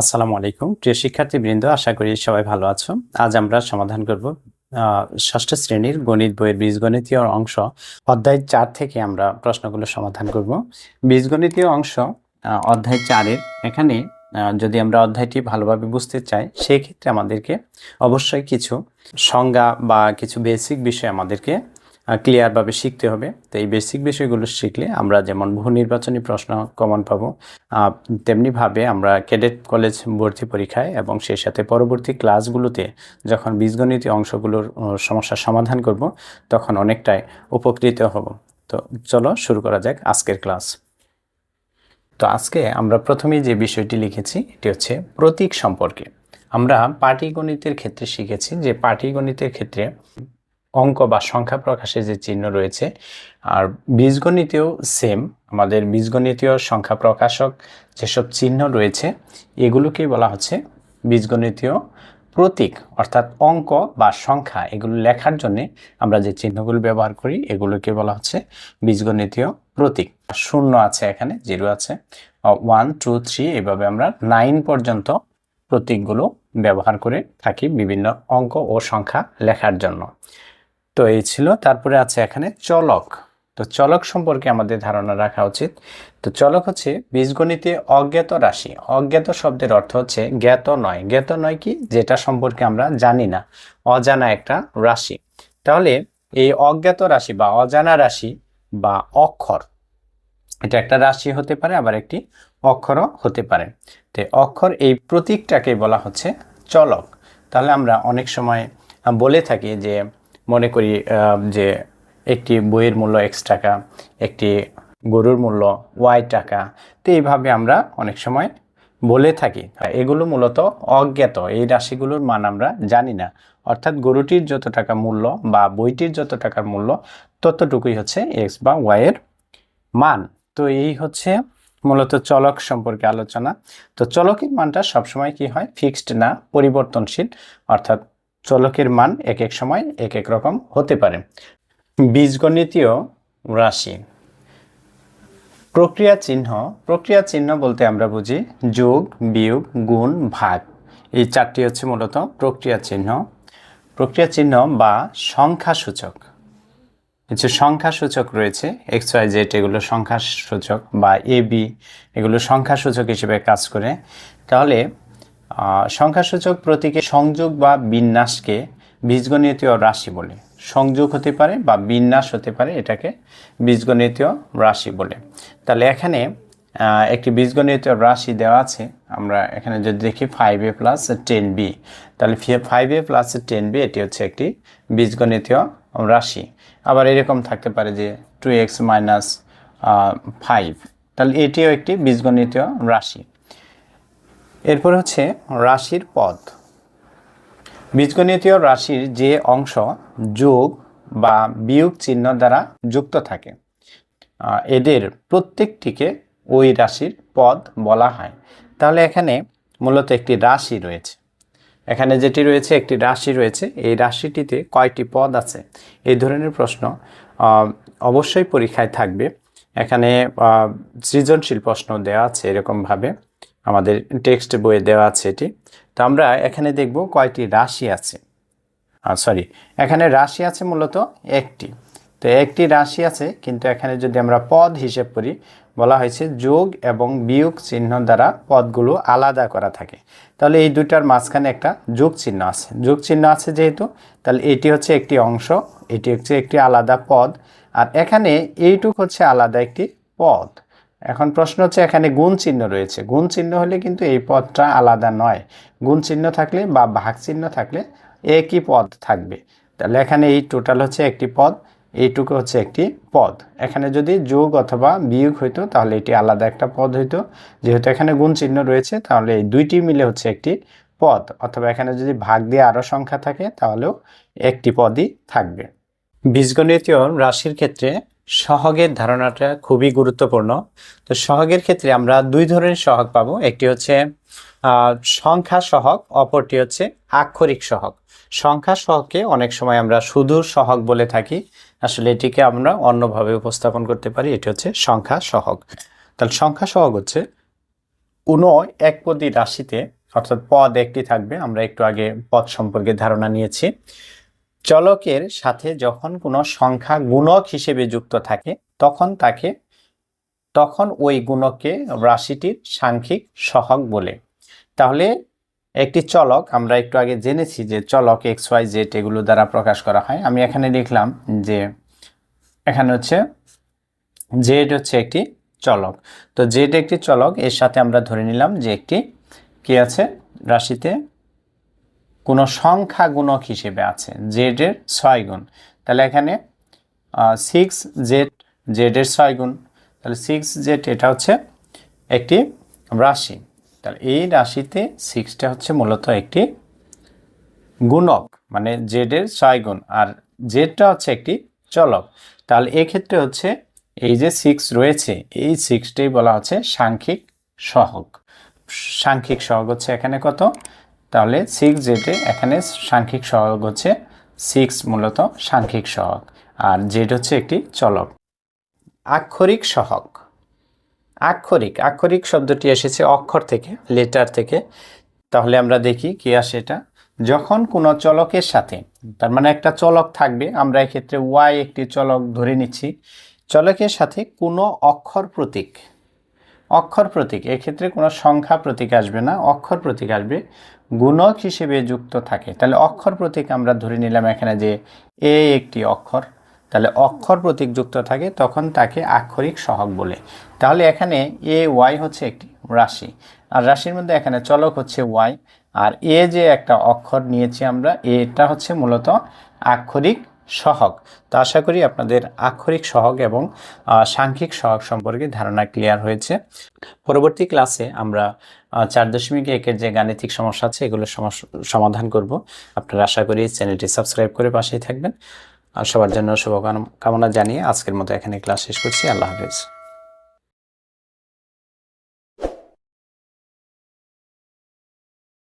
আসসালামু আলাইকুম। প্রিয় শিক্ষার্থীবৃন্দ, আশা করি সবাই ভালো আছো। আজ আমরা সমাধান করব ষষ্ঠ শ্রেণির গণিত বইয়ের বীজগণিতীয় অংশ। অধ্যায় চার থেকে আমরা প্রশ্নগুলো সমাধান করব। বীজগণিতীয় অংশ অধ্যায় চারের। এখানে যদি আমরা অধ্যায়টি ভালোভাবে বুঝতে চাই, সেক্ষেত্রে আমাদেরকে অবশ্যই কিছু সংজ্ঞা বা কিছু বেসিক বিষয় আমাদেরকে ক্লিয়ারভাবে শিখতে হবে। তো এই বেসিক বিষয়গুলো শিখলে আমরা যেমন বহু নির্বাচনী প্রশ্ন কমন পাবো তেমনিভাবে আমরা ক্যাডেট কলেজ ভর্তি পরীক্ষায় এবং সেই সাথে পরবর্তী ক্লাসগুলোতে যখন বীজগণিত অংশগুলোর আহ, সমস্যার সমাধান করব তখন অনেকটাই উপকৃত হব। তো চলো শুরু করা যাক আজকের ক্লাস তো আজকে আমরা প্রথমেই যে বিষয়টি লিখেছি এটি হচ্ছে প্রতীক সম্পর্কে। আমরা পাটিগণিতের ক্ষেত্রে শিখেছি যে পাটিগণিতের ক্ষেত্রে অঙ্ক বা সংখ্যা প্রকাশে যে চিহ্ন রয়েছে, আর বীজগণিতেও সেম আমাদের বীজগণিতীয় সংখ্যা প্রকাশক যেসব চিহ্ন রয়েছে, এগুলোকেই বলা হচ্ছে বীজগণিতীয় প্রতীক, অর্থাৎ অঙ্ক বা সংখ্যা, এগুলো লেখার জন্য আমরা যে চিহ্নগুলো ব্যবহার করি, এগুলোকে বলা হচ্ছে বীজগণিতীয় প্রতীক। শূন্য আছে এখানে, জিরো আছে। ওয়ান টু থ্রি এভাবে আমরা নাইন পর্যন্ত প্রতীকগুলো ব্যবহার করে থাকি বিভিন্ন অঙ্ক ও সংখ্যা লেখার জন্য। তো এই ছিল। তারপরে আছে এখানে চলক। তো চলক সম্পর্কে আমাদের ধারণা রাখা উচিত। তো চলক হচ্ছে বীজগণিতে অজ্ঞাত রাশি। অজ্ঞাত শব্দের অর্থ হচ্ছে জ্ঞাত নয়। জ্ঞাত নয় কি? যেটা সম্পর্কে আমরা জানি না। অজানা একটা রাশি। তাহলে এই অজ্ঞাত রাশি বা অজানা রাশি বা অক্ষর, এটা একটা রাশি হতে পারে, আবার একটি অক্ষরও হতে পারে। তো অক্ষর এই প্রতীকটাকে বলা হচ্ছে চলক। তাহলে আমরা অনেক সময় বলে থাকি যে মনে করি যে একটি বইয়ের মূল্য এক্স টাকা, একটি গরুর মূল্য ওয়াই টাকা, তো এইভাবে আমরা অনেক সময় বলে থাকি। এগুলো মূলত অজ্ঞাত, এই রাশিগুলোর মান আমরা জানি না। অর্থাৎ গরুটির যত টাকা মূল্য বা বইটির যত টাকার মূল্য, ততটুকুই হচ্ছে এক্স বা ওয়াইয়ের মান। তো এই হচ্ছে মূলত চলক সম্পর্কে আলোচনা। তো চলকের মানটা সবসময় কি হয়? ফিক্সড না, পরিবর্তনশীল, অর্থাৎ চলকের মান এক এক সময় এক এক রকম হতে পারে। বীজগণিতীয় রাশি। প্রক্রিয়া চিহ্ন প্রক্রিয়া চিহ্ন বলতে আমরা বুঝি যোগ, বিয়োগ, গুণ, ভাগ। এই চারটি হচ্ছে মূলত প্রক্রিয়া চিহ্ন। প্রক্রিয়া চিহ্ন বা সংখ্যা সূচক কিছু সংখ্যা সূচক রয়েছে, এক্স, ওয়াই, জেড, এগুলো সংখ্যা সূচক বা এ, বি, এগুলো সংখ্যা সূচক হিসেবে কাজ করে। তাহলে সংখ্যাসূচক প্রতীকে সংযোগ বা বিন্যাসকে বীজগণিতীয় রাশি বলে। সংযোগ হতে পারে বা বিন্যাস হতে পারে, এটাকে বীজগণিতীয় রাশি বলে। তাহলে এখানে একটি বীজগণিতীয় রাশি দেওয়া আছে। আমরা এখানে যদি দেখি five A plus ten B তাহলে five A plus ten B এটি হচ্ছে একটি বীজগণিতীয় রাশি। আবার এরকম থাকতে পারে যে টু এক্স মাইনাস ফাইভ তাহলে এটিও একটি বীজগণিতীয় রাশি। এরপর হচ্ছে রাশির পদ। বীজগণিতীয় রাশির যে অংশ যোগ বা বিয়োগ চিহ্ন দ্বারা যুক্ত থাকে এদের প্রত্যেকটিকে ওই রাশির পদ বলা হয়। তাহলে এখানে মূলত একটি রাশি রয়েছে। এখানে যেটি রয়েছে, একটি রাশি রয়েছে, এই রাশিটিতে কয়টি পদ আছে? এই ধরনের প্রশ্ন অবশ্যই পরীক্ষায় থাকবে। এখানে সৃজনশীল প্রশ্ন দেওয়া আছে এরকমভাবে। আমাদের টেক্সট বইয়ে দেওয়া আছে এটি। তো আমরা এখানে দেখব কয়টি রাশি আছে। সরি এখানে রাশি আছে মূলত একটি। তো একটি রাশি আছে, কিন্তু এখানে যদি আমরা পদ হিসেব করি, বলা হয়েছে যোগ এবং বিয়োগ চিহ্ন দ্বারা পদগুলো আলাদা করা থাকে। তাহলে এই দুটার মাঝখানে একটা যোগ চিহ্ন আছে। যোগ চিহ্ন আছে যেহেতু, তাহলে এটি হচ্ছে একটি অংশ, এটি হচ্ছে একটি আলাদা পদ। আর এখানে এইটুক হচ্ছে আলাদা একটি পদ। এখন প্রশ্ন হচ্ছে, এখানে গুণ চিহ্ন রয়েছে। গুণ চিহ্ন হলে কিন্তু এই পদটা আলাদা নয়। গুণ চিহ্ন থাকলে বা ভাগ চিহ্ন থাকলে একই পদ থাকবে। তাহলে এখানে এই টোটাল হচ্ছে একটি পদ, এইটুকু হচ্ছে একটি পদ। এখানে যদি যোগ অথবা বিয়োগ হইতো, তাহলে এটি আলাদা একটা পদ হইতো। যেহেতু এখানে গুণ চিহ্ন রয়েছে, তাহলে এই দুইটি মিলে হচ্ছে একটি পদ। অথবা এখানে যদি ভাগ দিয়ে আরও সংখ্যা থাকে, তাহলেও একটি পদই থাকবে। বীজগণিতীয় রাশির ক্ষেত্রে সহগের ধারণাটা খুবই গুরুত্বপূর্ণ। তো সহগের ক্ষেত্রে আমরা দুই ধরনের সহগ পাবো। একটি হচ্ছে সংখ্যা সহগ, অপরটি হচ্ছে আক্ষরিক সহগ। সংখ্যা সহগকে অনেক সময় আমরা শুধু সহগ বলে থাকি। আসলে এটিকে আমরা অন্যভাবে উপস্থাপন করতে পারি। এটি হচ্ছে সংখ্যা সহগ। তাহলে সংখ্যা সহগ হচ্ছে কোনো একপদী রাশিতে, অর্থাৎ পদ একটি থাকবে। আমরা একটু আগে পদ সম্পর্কে ধারণা নিয়েছি। চলকের সাথে যখন কোনো সংখ্যা গুণক হিসেবে যুক্ত থাকে, তখন তাকে, তখন ওই গুণককে রাশিটির সাংখ্যিক সহগ বলে। তাহলে একটি চলক, আমরা একটু আগে জেনেছি যে চলক এক্স ওয়াই জেড এগুলো দ্বারা প্রকাশ করা হয়। আমি এখানে লিখলাম যে এখানে হচ্ছে জেড হচ্ছে একটি চলক। তো জেড একটি চলক, এর সাথে আমরা ধরে নিলাম যে একটি কি আছে? রাশিতে কোনো সংখ্যা গুণক হিসেবে আছে জেড এর ছয় গুণ। তাহলে এখানে সিক্স জেড জেড এর ছয় গুণ। তাহলে সিক্স জেড এটা হচ্ছে একটি রাশি। তাহলে এই রাশিতে সিক্সটা হচ্ছে মূলত একটি গুণক মানে জেড এর ছয় গুণ, আর জেডটা হচ্ছে একটি চলক। তাহলে এক্ষেত্রে হচ্ছে এই যে সিক্স রয়েছে, এই সিক্সটাই বলা হচ্ছে সাংখ্যিক সহগ। সাংখ্যিক সহগ হচ্ছে এখানে কত? তাহলে সিক্স জেডে এখানে সাংখ্যিক সহগ হচ্ছে সিক্স মূলত সাংখ্যিক সহগ, আর জেড হচ্ছে একটি চলক। আক্ষরিক সহগ। আক্ষরিক আক্ষরিক শব্দটি এসেছে অক্ষর থেকে লেটার থেকে। তাহলে আমরা দেখি কি আসে এটা। যখন কোনো চলকের সাথে, তার মানে একটা চলক থাকবে, আমরা এক্ষেত্রে ওয়াই একটি চলক ধরে নিচ্ছি, চলকের সাথে কোনো অক্ষর প্রতীক অক্ষর প্রতীক, এক্ষেত্রে কোনো সংখ্যা প্রতীক আসবে না, অক্ষর প্রতীক আসবে গুণক হিসেবে যুক্ত থাকে। তাহলে অক্ষর প্রতীক আমরা ধরে নিলাম এখানে যে এ একটি অক্ষর। তাহলে অক্ষর প্রতীক যুক্ত থাকে, তখন তাকে আক্ষরিক সহগ বলে। তাহলে এখানে এ, ওয়াই হচ্ছে একটি রাশি। আর রাশির মধ্যে এখানে চলক হচ্ছে ওয়াই। আর এ যে একটা অক্ষর নিয়েছি আমরা, এটা হচ্ছে মূলত আক্ষরিক সহগ। তা আশা করি আপনাদের আক্ষরিক সহগ এবং সাংখ্যিক সহগ সম্পর্কে ধারণা ক্লিয়ার হয়েছে। পরবর্তী ক্লাসে আমরা চার দশমিক একের যে গাণিতিক সমস্যা আছে এগুলো সমাধান করব। আপনারা আশা করি চ্যানেলটি সাবস্ক্রাইব করে পাশেই থাকবেন। আর সবার জন্য শুভকাম কামনা জানিয়ে আজকের মতো এখানে ক্লাস শেষ করছি। আল্লাহ হাফিজ।